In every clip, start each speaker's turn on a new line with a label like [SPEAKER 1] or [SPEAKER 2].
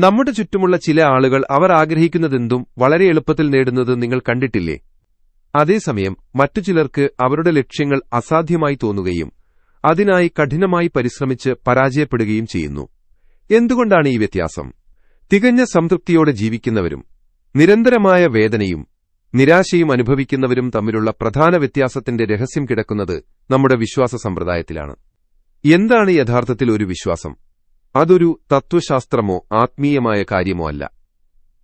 [SPEAKER 1] നമ്മുടെ ചുറ്റുമുള്ള ചില ആളുകൾ അവർ ആഗ്രഹിക്കുന്നതെന്തും വളരെ എളുപ്പത്തിൽ നേടുന്നത് നിങ്ങൾ കണ്ടിട്ടില്ലേ? അതേസമയം മറ്റു ചിലർക്ക് അവരുടെ ലക്ഷ്യങ്ങൾ അസാധ്യമായി തോന്നുകയും അതിനായി കഠിനമായി പരിശ്രമിച്ച് പരാജയപ്പെടുകയും ചെയ്യുന്നു. എന്തുകൊണ്ടാണ് ഈ വ്യത്യാസം? തികഞ്ഞ സംതൃപ്തിയോടെ ജീവിക്കുന്നവരും നിരന്തരമായ വേദനയും നിരാശയും അനുഭവിക്കുന്നവരും തമ്മിലുള്ള പ്രധാന വ്യത്യാസത്തിന്റെ രഹസ്യം കിടക്കുന്നത് നമ്മുടെ വിശ്വാസ സമ്പ്രദായത്തിലാണ്. എന്താണ് യഥാർത്ഥത്തിൽ ഒരു വിശ്വാസം? അതൊരു തത്വശാസ്ത്രമോ ആത്മീയമായ കാര്യമോ അല്ല.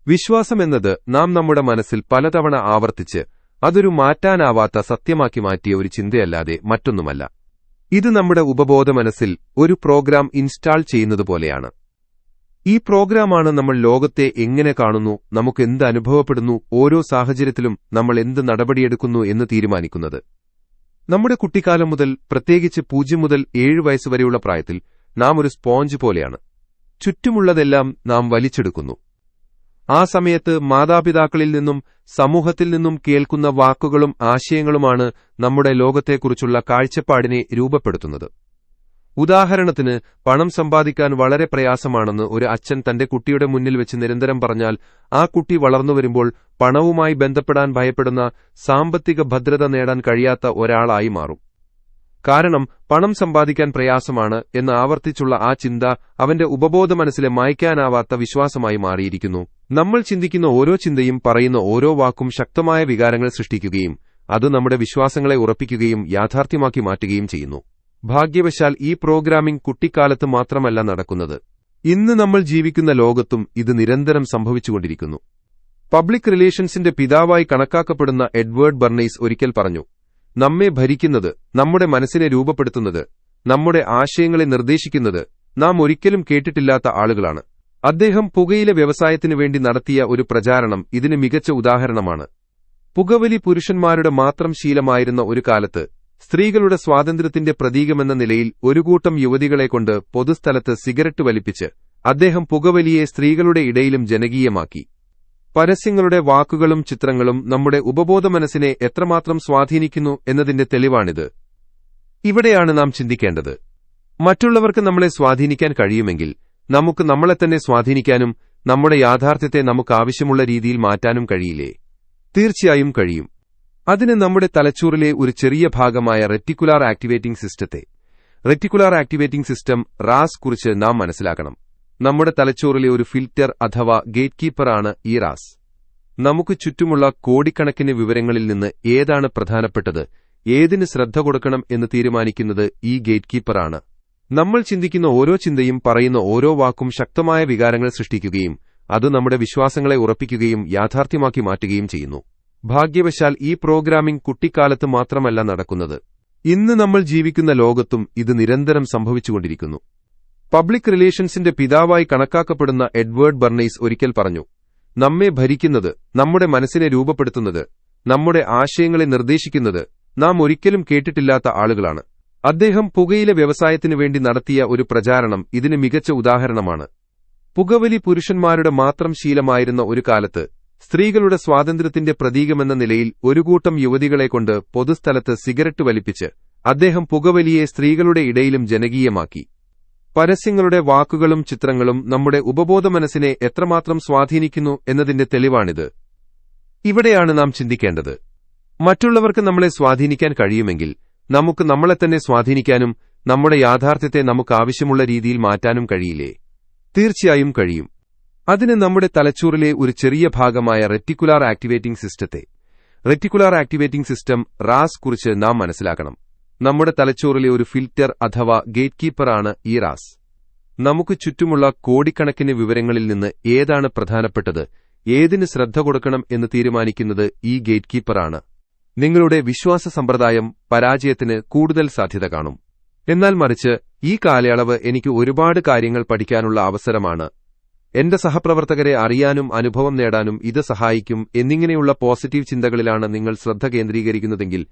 [SPEAKER 1] വിശ്വാസമെന്നത് നാം നമ്മുടെ മനസ്സിൽ പലതവണ ആവർത്തിച്ച് അതൊരു മാറ്റാനാവാത്ത സത്യമാക്കി മാറ്റിയ ഒരു ചിന്തയല്ലാതെ മറ്റൊന്നുമല്ല. ഇത് നമ്മുടെ ഉപബോധ മനസ്സിൽ ഒരു പ്രോഗ്രാം ഇൻസ്റ്റാൾ ചെയ്യുന്നതുപോലെയാണ്. ഈ പ്രോഗ്രാമാണ് നമ്മൾ ലോകത്തെ എങ്ങനെ കാണുന്നു നമുക്ക് എന്ത് അനുഭവപ്പെടുന്നു ഓരോ സാഹചര്യത്തിലും നമ്മൾ എന്ത് നടപടിയെടുക്കുന്നു എന്ന് തീരുമാനിക്കുന്നത്. നമ്മുടെ കുട്ടിക്കാലം മുതൽ പ്രത്യേകിച്ച് പൂജ്യം മുതൽ ഏഴ് വയസ്സുവരെയുള്ള പ്രായത്തിൽ നാം ഒരു സ്പോഞ്ച് പോലെയാണ്. ചുറ്റുമുള്ളതെല്ലാം നാം വലിച്ചെടുക്കുന്നു. ആ സമയത്ത് മാതാപിതാക്കളിൽ നിന്നും സമൂഹത്തിൽ നിന്നും കേൾക്കുന്ന വാക്കുകളും ആശയങ്ങളുമാണ് നമ്മുടെ ലോകത്തെക്കുറിച്ചുള്ള കാഴ്ചപ്പാടിനെ രൂപപ്പെടുത്തുന്നത്. ഉദാഹരണത്തിന് പണം സമ്പാദിക്കാൻ വളരെ പ്രയാസമാണെന്ന് ഒരു അച്ഛൻ തന്റെ കുട്ടിയുടെ മുന്നിൽ വെച്ച് നിരന്തരം പറഞ്ഞാൽ ആ കുട്ടി വളർന്നുവരുമ്പോൾ പണവുമായി ബന്ധപ്പെടാൻ ഭയപ്പെടുന്ന സാമ്പത്തിക ഭദ്രത നേടാൻ കഴിയാത്ത ഒരാളായി മാറും. കാരണം പണം സമ്പാദിക്കാൻ പ്രയാസമാണ് എന്ന് ആവർത്തിച്ചുള്ള ആ ചിന്ത അവന്റെ ഉപബോധ മനസ്സിലെ മായ്ക്കാനാവാത്ത വിശ്വാസമായി മാറിയിരിക്കുന്നു. നമ്മൾ ചിന്തിക്കുന്ന ഓരോ ചിന്തയും പറയുന്ന ഓരോ വാക്കും ശക്തമായ വികാരങ്ങൾ സൃഷ്ടിക്കുകയും അത് നമ്മുടെ വിശ്വാസങ്ങളെ ഉറപ്പിക്കുകയും യാഥാർത്ഥ്യമാക്കി മാറ്റുകയും ചെയ്യുന്നു. ഭാഗ്യവശാൽ ഈ പ്രോഗ്രാമിംഗ് കുട്ടിക്കാലത്ത് മാത്രമല്ല നടക്കുന്നത്. ഇന്ന് നമ്മൾ ജീവിക്കുന്ന ലോകത്തും ഇത് നിരന്തരം സംഭവിച്ചുകൊണ്ടിരിക്കുന്നു. പബ്ലിക് റിലേഷൻസിന്റെ പിതാവായി കണക്കാക്കപ്പെടുന്ന എഡ്വേർഡ് ബർണൈസ് ഒരിക്കൽ പറഞ്ഞു നമ്മെ ഭരിക്കുന്നത് നമ്മുടെ മനസ്സിനെ രൂപപ്പെടുത്തുന്നത് നമ്മുടെ ആശയങ്ങളെ നിർദ്ദേശിക്കുന്നത് നാം ഒരിക്കലും കേട്ടിട്ടില്ലാത്ത ആളുകളാണ്. അദ്ദേഹം പുകയില വ്യവസായത്തിനു വേണ്ടി നടത്തിയ ഒരു പ്രചാരണം ഇതിന് മികച്ച ഉദാഹരണമാണ്. പുകവലി പുരുഷന്മാരുടെ മാത്രം ശീലമായിരുന്ന ഒരു കാലത്ത് സ്ത്രീകളുടെ സ്വാതന്ത്ര്യത്തിന്റെ പ്രതീകമെന്ന നിലയിൽ ഒരു കൂട്ടം യുവതികളെക്കൊണ്ട് പൊതുസ്ഥലത്ത് സിഗരറ്റ് വലിപ്പിച്ച് അദ്ദേഹം പുകവലിയെ സ്ത്രീകളുടെ ഇടയിലും ജനകീയമാക്കി. പരസ്യങ്ങളുടെ വാക്കുകളും ചിത്രങ്ങളും നമ്മുടെ ഉപബോധ മനസ്സിനെ എത്രമാത്രം സ്വാധീനിക്കുന്നു എന്നതിന്റെ തെളിവാണിത്. ഇവിടെയാണ് നാം ചിന്തിക്കേണ്ടത്. മറ്റുള്ളവർക്ക് നമ്മളെ സ്വാധീനിക്കാൻ കഴിയുമെങ്കിൽ നമുക്ക് നമ്മളെ തന്നെ സ്വാധീനിക്കാനും നമ്മുടെ യാഥാർത്ഥ്യത്തെ നമുക്ക് ആവശ്യമുള്ള രീതിയിൽ മാറ്റാനും കഴിയില്ലേ? തീർച്ചയായും കഴിയും. അതിന് നമ്മുടെ തലച്ചോറിലെ ഒരു ചെറിയ ഭാഗമായ റെറ്റിക്കുലാർ ആക്ടിവേറ്റിംഗ് സിസ്റ്റത്തെ റെറ്റിക്കുലാർ ആക്ടിവേറ്റിംഗ് സിസ്റ്റം റാസ് കുറിച്ച് നാം മനസ്സിലാക്കണം. നമ്മുടെ തലച്ചോറിലെ ഒരു ഫിൽറ്റർ അഥവാ ഗേറ്റ് കീപ്പറാണ് ഈ റാസ്. നമുക്ക് ചുറ്റുമുള്ള കോടിക്കണക്കിന് വിവരങ്ങളിൽ നിന്ന് ഏതാണ് പ്രധാനപ്പെട്ടത് ഏതിന് ശ്രദ്ധ കൊടുക്കണം എന്ന് തീരുമാനിക്കുന്നത് ഈ ഗേറ്റ് കീപ്പറാണ് നമ്മൾ ചിന്തിക്കുന്ന ഓരോ ചിന്തയും പറയുന്ന ഓരോ വാക്കും ശക്തമായ വികാരങ്ങൾ സൃഷ്ടിക്കുകയും അത് നമ്മുടെ വിശ്വാസങ്ങളെ ഉറപ്പിക്കുകയും യാഥാർത്ഥ്യമാക്കി മാറ്റുകയും ചെയ്യുന്നു. ഭാഗ്യവശാൽ ഈ പ്രോഗ്രാമിംഗ് കുട്ടിക്കാലത്ത് മാത്രമല്ല നടക്കുന്നത്. ഇന്ന് നമ്മൾ ജീവിക്കുന്ന ലോകത്തും ഇത് നിരന്തരം സംഭവിച്ചുകൊണ്ടിരിക്കുന്നു. പബ്ലിക് റിലേഷൻസിന്റെ പിതാവായി കണക്കാക്കപ്പെടുന്ന എഡ്വേർഡ് ബർണൈസ് ഒരിക്കൽ പറഞ്ഞു നമ്മെ ഭരിക്കുന്നത് നമ്മുടെ മനസ്സിനെ രൂപപ്പെടുത്തുന്നത് നമ്മുടെ ആശയങ്ങളെ നിർദ്ദേശിക്കുന്നത് നാം ഒരിക്കലും കേട്ടിട്ടില്ലാത്ത ആളുകളാണ്. അദ്ദേഹം പുകയില വ്യവസായത്തിനു വേണ്ടി നടത്തിയ ഒരു പ്രചാരണം ഇതിന് മികച്ച ഉദാഹരണമാണ്. പുകവലി പുരുഷന്മാരുടെ മാത്രം ശീലമായിരുന്ന ഒരു കാലത്ത് സ്ത്രീകളുടെ സ്വാതന്ത്ര്യത്തിന്റെ പ്രതീകമെന്ന നിലയിൽ ഒരു കൂട്ടം യുവതികളെക്കൊണ്ട് പൊതുസ്ഥലത്ത് സിഗരറ്റ് വലിപ്പിച്ച് അദ്ദേഹം പുകവലിയെ സ്ത്രീകളുടെ ഇടയിലും ജനകീയമാക്കി. പരസ്യങ്ങളുടെ വാക്കുകളും ചിത്രങ്ങളും നമ്മുടെ ഉപബോധ മനസ്സിനെ എത്രമാത്രം സ്വാധീനിക്കുന്നു എന്നതിന്റെ തെളിവാണിത്. ഇവിടെയാണ് നാം ചിന്തിക്കേണ്ടത്. മറ്റുള്ളവർക്ക് നമ്മളെ സ്വാധീനിക്കാൻ കഴിയുമെങ്കിൽ നമുക്ക് നമ്മളെ തന്നെ സ്വാധീനിക്കാനും നമ്മുടെ യാഥാർത്ഥ്യത്തെ നമുക്ക് ആവശ്യമുള്ള രീതിയിൽ മാറ്റാനും കഴിയില്ലേ? തീർച്ചയായും കഴിയും. അതിന് നമ്മുടെ തലച്ചോറിലെ ഒരു ചെറിയ ഭാഗമായ റെറ്റിക്കുലാർ ആക്ടിവേറ്റിംഗ് സിസ്റ്റത്തെ റെറ്റിക്കുലാർ ആക്ടിവേറ്റിംഗ് സിസ്റ്റം റാസ് കുറിച്ച് നാം മനസ്സിലാക്കണം. നമ്മുടെ തലച്ചോറിലെ ഒരു ഫിൽറ്റർ അഥവാ ഗേറ്റ് കീപ്പറാണ് ഈ റാസ്. നമുക്ക് ചുറ്റുമുള്ള കോടിക്കണക്കിന് വിവരങ്ങളിൽ നിന്ന് ഏതാണ് പ്രധാനപ്പെട്ടത് ഏതിന് ശ്രദ്ധ കൊടുക്കണം എന്ന് തീരുമാനിക്കുന്നത് ഈ ഗേറ്റ് കീപ്പറാണ് നിങ്ങളുടെ വിശ്വാസ സമ്പ്രദായം പരാജയത്തിന് കൂടുതൽ സാധ്യത കാണും. എന്നാൽ മറിച്ച് ഈ കാലയളവ് എനിക്ക് ഒരുപാട് കാര്യങ്ങൾ പഠിക്കാനുള്ള അവസരമാണ്. എന്റെ സഹപ്രവർത്തകരെ അറിയാനും അനുഭവം നേടാനും ഇത് സഹായിക്കും എന്നിങ്ങനെയുള്ള പോസിറ്റീവ് ചിന്തകളിലാണ് നിങ്ങൾ ശ്രദ്ധ കേന്ദ്രീകരിക്കുന്നതെങ്കിൽ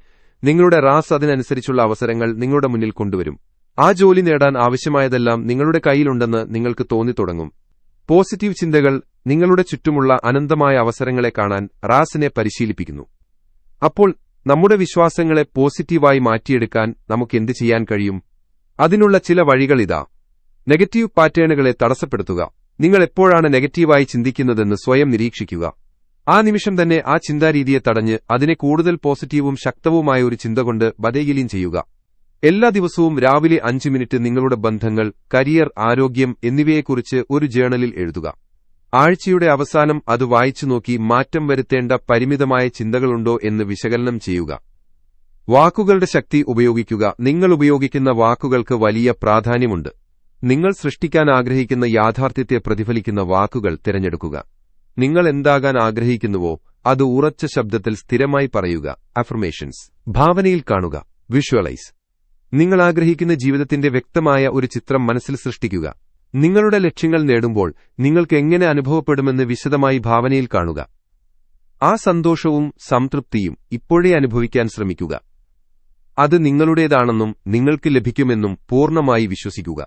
[SPEAKER 1] നിങ്ങളുടെ റാസ് അതിനനുസരിച്ചുള്ള അവസരങ്ങൾ നിങ്ങളുടെ മുന്നിൽ കൊണ്ടുവരും. ആ ജോലി നേടാൻ ആവശ്യമായതെല്ലാം നിങ്ങളുടെ കയ്യിലുണ്ടെന്ന് നിങ്ങൾക്ക് തോന്നിത്തുടങ്ങും. പോസിറ്റീവ് ചിന്തകൾ നിങ്ങളുടെ ചുറ്റുമുള്ള അനന്തമായ അവസരങ്ങളെ കാണാൻ റാസിനെ പരിശീലിപ്പിക്കുന്നു. അപ്പോൾ നമ്മുടെ വിശ്വാസങ്ങളെ പോസിറ്റീവായി മാറ്റിയെടുക്കാൻ നമുക്ക് എന്ത് ചെയ്യാൻ കഴിയും? അതിനുള്ള ചില വഴികളിതാ നെഗറ്റീവ് പാറ്റേണുകളെ തടസ്സപ്പെടുത്തുക. നിങ്ങൾ എപ്പോഴാണ് നെഗറ്റീവായി ചിന്തിക്കുന്നതെന്ന് സ്വയം നിരീക്ഷിക്കുക. ആ നിമിഷം തന്നെ ആ ചിന്താരീതിയെ തടഞ്ഞ് അതിനെ കൂടുതൽ പോസിറ്റീവും ശക്തവുമായ ഒരു ചിന്ത കൊണ്ട് ബദേഗിലീൻ ചെയ്യുക. എല്ലാ ദിവസവും രാവിലെ അഞ്ച് മിനിറ്റ് നിങ്ങളുടെ ബന്ധങ്ങൾ കരിയർ ആരോഗ്യം എന്നിവയെക്കുറിച്ച് ഒരു ജേണലിൽ എഴുതുക. ആഴ്ചയുടെ അവസാനം അത് വായിച്ചു നോക്കി മാറ്റം വരുത്തേണ്ട പരിമിതമായ ചിന്തകളുണ്ടോ എന്ന് വിശകലനം ചെയ്യുക. വാക്കുകളുടെ ശക്തി ഉപയോഗിക്കുക. നിങ്ങൾ ഉപയോഗിക്കുന്ന വാക്കുകൾക്ക് വലിയ പ്രാധാന്യമുണ്ട്. നിങ്ങൾ സൃഷ്ടിക്കാൻ ആഗ്രഹിക്കുന്ന യാഥാർത്ഥ്യത്തെ പ്രതിഫലിക്കുന്ന വാക്കുകൾ തിരഞ്ഞെടുക്കുക. നിങ്ങൾ എന്താകാൻ ആഗ്രഹിക്കുന്നുവോ അത് ഉറച്ച ശബ്ദത്തിൽ സ്ഥിരമായി പറയുക. അഫർമേഷൻസ് ഭാവനയിൽ കാണുക. വിഷ്വലൈസ് നിങ്ങൾ ആഗ്രഹിക്കുന്ന ജീവിതത്തിന്റെ വ്യക്തമായ ഒരു ചിത്രം മനസ്സിൽ സൃഷ്ടിക്കുക. നിങ്ങളുടെ ലക്ഷ്യങ്ങൾ നേടുമ്പോൾ നിങ്ങൾക്ക് എങ്ങനെ അനുഭവപ്പെടുമെന്ന് വിശദമായി ഭാവനയിൽ കാണുക. ആ സന്തോഷവും സംതൃപ്തിയും ഇപ്പോഴേ അനുഭവിക്കാൻ ശ്രമിക്കുക. അത് നിങ്ങളുടേതാണെന്നും നിങ്ങൾക്ക് ലഭിക്കുമെന്നും പൂർണമായി വിശ്വസിക്കുക.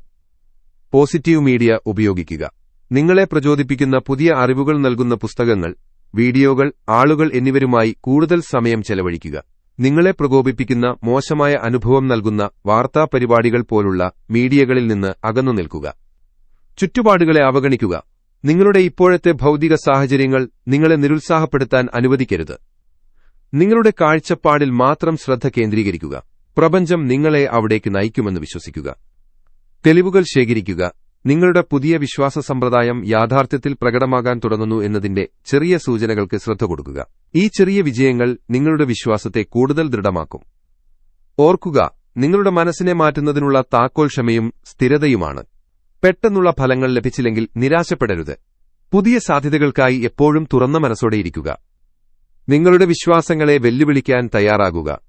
[SPEAKER 1] പോസിറ്റീവ് മീഡിയ ഉപയോഗിക്കുക. നിങ്ങളെ പ്രചോദിപ്പിക്കുന്ന പുതിയ അറിവുകൾ നൽകുന്ന പുസ്തകങ്ങൾ വീഡിയോകൾ ആളുകൾ എന്നിവരുമായി കൂടുതൽ സമയം ചെലവഴിക്കുക. നിങ്ങളെ പ്രകോപിപ്പിക്കുന്ന മോശമായ അനുഭവം നൽകുന്ന വാർത്താ പരിപാടികൾ പോലുള്ള മീഡിയകളിൽ നിന്ന് അകന്നു നിൽക്കുക. ചുറ്റുപാടുകളെ അവഗണിക്കുക. നിങ്ങളുടെ ഇപ്പോഴത്തെ ഭൗതിക സാഹചര്യങ്ങൾ നിങ്ങളെ നിരുത്സാഹപ്പെടുത്താൻ അനുവദിക്കരുത്. നിങ്ങളുടെ കാഴ്ചപ്പാടിൽ മാത്രം ശ്രദ്ധ കേന്ദ്രീകരിക്കുക. പ്രപഞ്ചം നിങ്ങളെ അവിടേക്ക് നയിക്കുമെന്ന് വിശ്വസിക്കുക. തെളിവുകൾ ശേഖരിക്കുക. നിങ്ങളുടെ പുതിയ വിശ്വാസ സമ്പ്രദായം യാഥാർത്ഥ്യത്തിൽ പ്രകടമാകാൻ തുടങ്ങുന്നു എന്നതിന്റെ ചെറിയ സൂചനകൾക്ക് ശ്രദ്ധ കൊടുക്കുക. ഈ ചെറിയ വിജയങ്ങൾ നിങ്ങളുടെ വിശ്വാസത്തെ കൂടുതൽ ദൃഢമാക്കും. ഓർക്കുക നിങ്ങളുടെ മനസ്സിനെ മാറ്റുന്നതിനുള്ള താക്കോൽ ക്ഷമയും സ്ഥിരതയുമാണ്. പെട്ടെന്നുള്ള ഫലങ്ങൾ ലഭിച്ചില്ലെങ്കിൽ നിരാശപ്പെടരുത്. പുതിയ സാധ്യതകൾക്കായി എപ്പോഴും തുറന്ന മനസ്സോടെയിരിക്കുക നിങ്ങളുടെ വിശ്വാസങ്ങളെ വെല്ലുവിളിക്കാൻ തയ്യാറാകുക.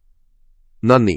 [SPEAKER 1] നന്ദി.